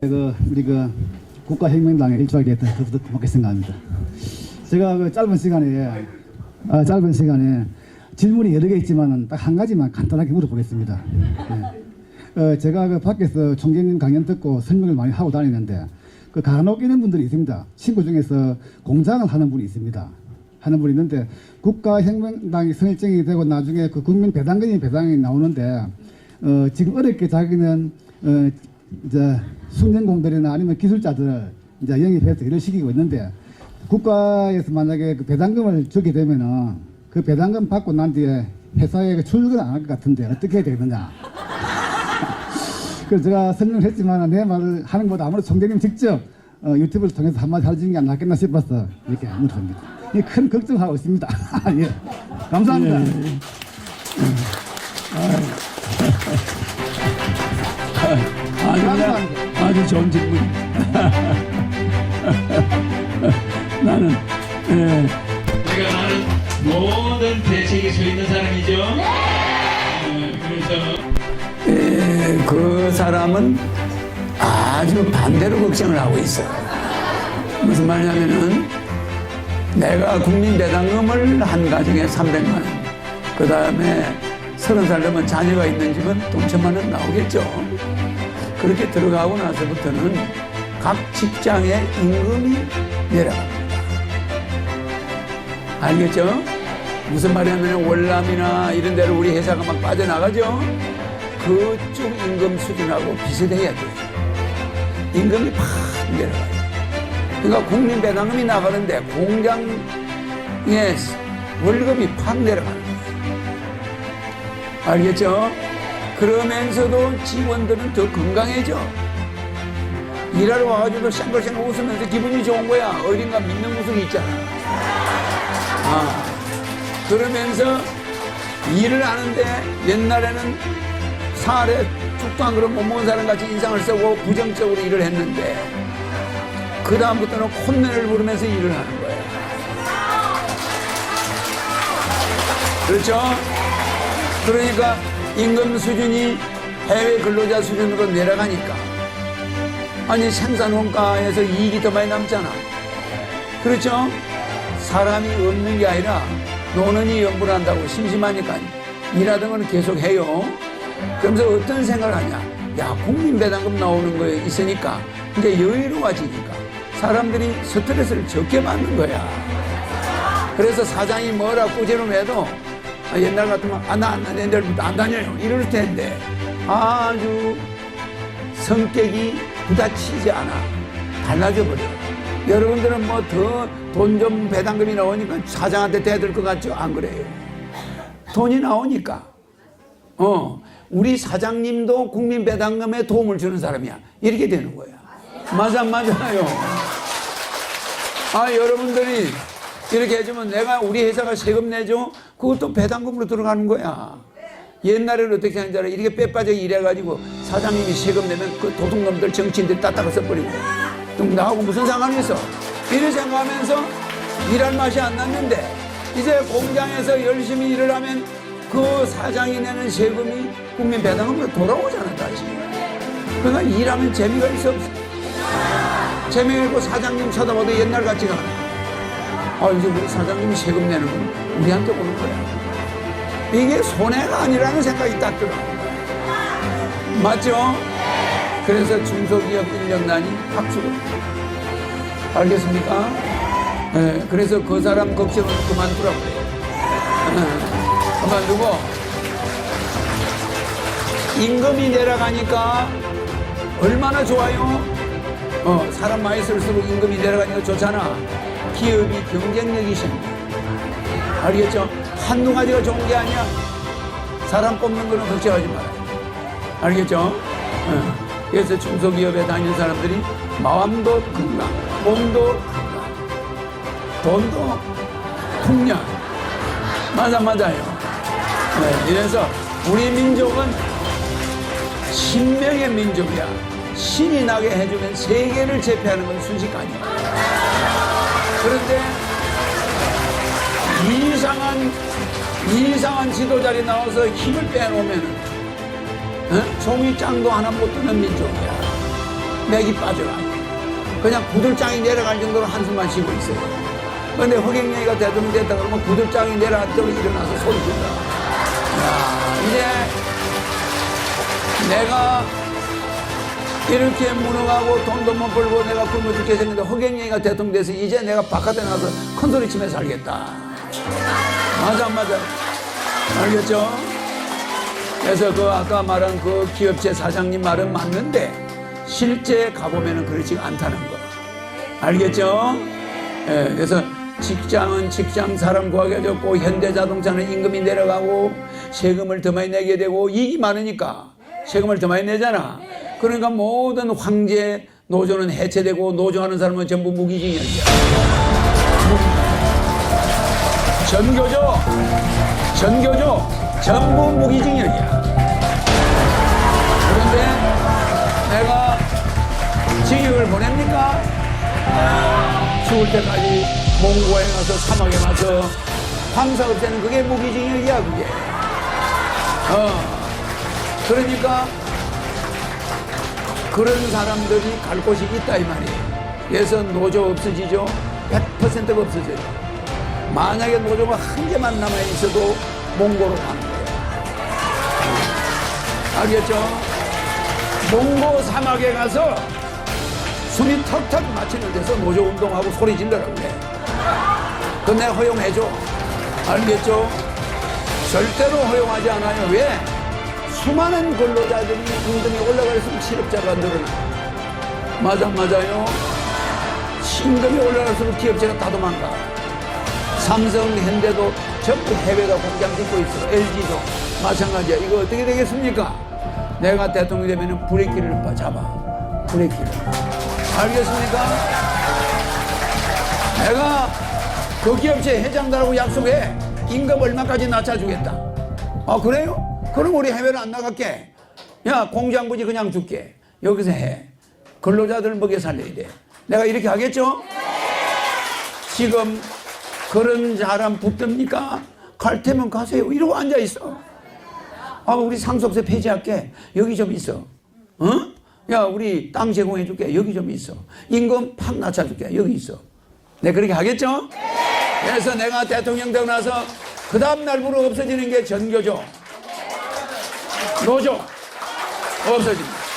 그 우리 그 국가혁명당의 일조하게 더더 고맙게 생각합니다. 제가 그 짧은 시간에 아, 짧은 시간에 질문이 여러 개 있지만 딱 한 가지만 간단하게 물어보겠습니다. 네. 어, 제가 그 밖에서 총재님 강연 듣고 설명을 많이 하고 다니는데 그 간혹 있는 분들이 있습니다. 친구 중에서 공장을 하는 분이 있습니다. 하는 분이 있는데 국가혁명당이 선일증이 되고 나중에 그 국민 배당금이 배당이 나오는데 어, 지금 어렵게 자기는 어, 이제 숙련공들이나 아니면 기술자들을 이제 영입해서 일을 시키고 있는데 국가에서 만약에 그 배당금을 주게 되면은 그 배당금 받고 난 뒤에 회사에 그 출근 안 할 것 같은데 어떻게 해야 되느냐. 그래서 제가 설명을 했지만 내 말을 하는 것보다 아무래도 총재님 직접 어, 유튜브를 통해서 한마디 해주는 게 낫겠나 싶어서 이렇게 물었습니다. 이큰 걱정하고 있습니다. 예. 감사합니다. 아주 아주 좋은 질문. 나는 예, 우리가 많은 모든 대책이 서 있는 사람이죠. 네. 그래서 예, 그 사람은 아주 반대로 걱정을 하고 있어. 무슨 말이냐면은 내가 국민 배당금을 한 가정에 300만 원, 그 다음에 서른 살 되면 자녀가 있는 집은 돈 천만 원 나오겠죠. 그렇게 들어가고 나서부터는 각 직장의 임금이 내려갑니다. 알겠죠? 무슨 말이냐면 월남이나 이런 데로 우리 회사가 막 빠져나가죠? 그쪽 임금 수준하고 비슷해야 돼요. 임금이 팍 내려가요. 그러니까 국민 배당금이 나가는데 공장의 월급이 팍 내려가는 거예요. 알겠죠? 그러면서도 직원들은 더 건강해져. 일하러 와가지고 쌩글쌩글 웃으면서 기분이 좋은 거야. 어딘가 믿는 구석이 있잖아. 아, 그러면서 일을 하는데 옛날에는 사활에 죽도 안 그런 못 먹은 사람 같이 인상을 쓰고 부정적으로 일을 했는데 그 다음부터는 콧내를 부르면서 일을 하는 거예요. 그렇죠? 그러니까 임금 수준이 해외 근로자 수준으로 내려가니까 아니 생산 원가에서 이익이 더 많이 남잖아. 그렇죠? 사람이 없는 게 아니라 노는이 연구를 한다고 심심하니까 일하던 건 계속 해요. 그러면서 어떤 생각을 하냐. 야, 국민배당금 나오는 거에 있으니까 이제 여유로워지니까 사람들이 스트레스를 적게 받는 거야. 그래서 사장이 뭐라 꾸지름 해도 아, 옛날 같으면 아, 나, 나 내일부터 안 다녀요. 이럴 텐데 아주 성격이 부딪히지 않아. 달라져 버려. 여러분들은 뭐 더 돈 좀 배당금이 나오니까 사장한테 대들 것 같죠? 안 그래요. 돈이 나오니까. 어, 우리 사장님도 국민 배당금에 도움을 주는 사람이야. 이렇게 되는 거야. 맞아, 맞아요. 아, 여러분들이 이렇게 해주면 내가 우리 회사가 세금 내줘? 그것도 배당금으로 들어가는 거야. 옛날에는 어떻게 하는지 알아? 이렇게 빼빠져 일해가지고 사장님이 세금 내면 그 도둑놈들 정치인들 따따가 써버리고. 그럼 나하고 무슨 상관이 있어? 이래 생각하면서 일할 맛이 안 났는데 이제 공장에서 열심히 일을 하면 그 사장이 내는 세금이 국민 배당금으로 돌아오잖아, 다시. 그러니까 일하면 재미가 있어, 없어? 재미가 있고 사장님 쳐다봐도 옛날 같지가 않아. 아, 이제 우리 사장님이 세금 내는 건 우리한테 오는 거야. 이게 손해가 아니라는 생각이 딱 들어. 맞죠? 그래서 중소기업 인력난이 박수로. 알겠습니까? 예, 그래서 그 사람 걱정은 그만두라고요. 예, 그만두고, 임금이 내려가니까 얼마나 좋아요? 어, 사람 많이 쓸수록 임금이 내려가니까 좋잖아. 기업이 경쟁력이 생겨. 알겠죠? 한두 가지가 좋은 게 아니야. 사람 뽑는 거는 걱정하지 마라. 알겠죠? 어. 그래서 중소기업에 다니는 사람들이 마음도 건강, 몸도 건강, 돈도 풍년. 맞아, 맞아요. 네, 이래서 우리 민족은 신명의 민족이야. 신이 나게 해주면 세계를 제패하는 건 순식간이야. 그런데 이상한 이상한 지도자리 나와서 힘을 빼놓으면 어? 종이 짱도 하나 못 드는 민족이야. 맥이 빠져요. 그냥 구들장이 내려갈 정도로 한숨만 쉬고 있어요. 근데 허경영이가 대통령 됐다 그러면 구들장이 내려갔다고 일어나서 소리 친다. 야, 이제 내가 이렇게 무능하고 돈도 못 벌고 내가 굶어 죽게 생겼는데 허경영이가 대통령 돼서 이제 내가 바깥에 나가서 큰 소리 치며 살겠다. 맞아, 안 맞아. 알겠죠? 그래서 그 아까 말한 그 기업체 사장님 말은 맞는데 실제 가보면은 그렇지가 않다는 거. 알겠죠? 예, 그래서 직장은 직장 사람 구하기가 적고 현대자동차는 임금이 내려가고 세금을 더 많이 내게 되고 이익이 많으니까 세금을 더 많이 내잖아. 그러니까 모든 황제 노조는 해체되고 노조하는 사람은 전부 무기징역이야. 전교조, 전교조 전부 무기징역이야. 그런데 내가 징역을 보냅니까? 죽을 때까지 몽고에 가서 사막에 가서 황사 없애는 그게 무기징역이야 그게 어 그러니까 그런 사람들이 갈 곳이 있다 이 말이에요 그래서 노조 없어지죠 100%가 없어져요 만약에 노조가 한 개만 남아 있어도 몽고로 가는 거예요 알겠죠? 몽고 사막에 가서 숨이 턱턱 막히는 데서 노조 운동하고 소리 질러라고 그래. 그건 내가 허용해줘. 알겠죠? 절대로 허용하지 않아요. 왜? 수많은 근로자들이 임금이 올라갈수록 실업자가 늘어나. 맞아, 맞아요. 임금이 올라갈수록 기업체가 다 도망가. 삼성, 현대도 전부 해외가 공장 짓고 있어. LG도 마찬가지야. 이거 어떻게 되겠습니까? 내가 대통령이 되면 브레이크를 잡아. 브레이크를. 알겠습니까? 내가 그 기업체 회장들하고 약속해. 임금 얼마까지 낮춰주겠다. 아, 그래요? 그럼 우리 해외로 안 나갈게. 야, 공장 부지 그냥 줄게. 여기서 해. 근로자들 먹여 살려야 돼. 내가 이렇게 하겠죠? 지금 그런 사람 붙듭니까? 갈 테면 가세요. 이러고 앉아 있어. 아, 우리 상속세 폐지할게. 여기 좀 있어. 어? 야, 우리 땅 제공해 줄게. 여기 좀 있어. 임금 팍 낮춰 줄게. 여기 있어. 내가 그렇게 하겠죠? 그래서 내가 대통령 되고 나서 그 다음날부로 없어지는 게 전교조. 노조. 없어집니다.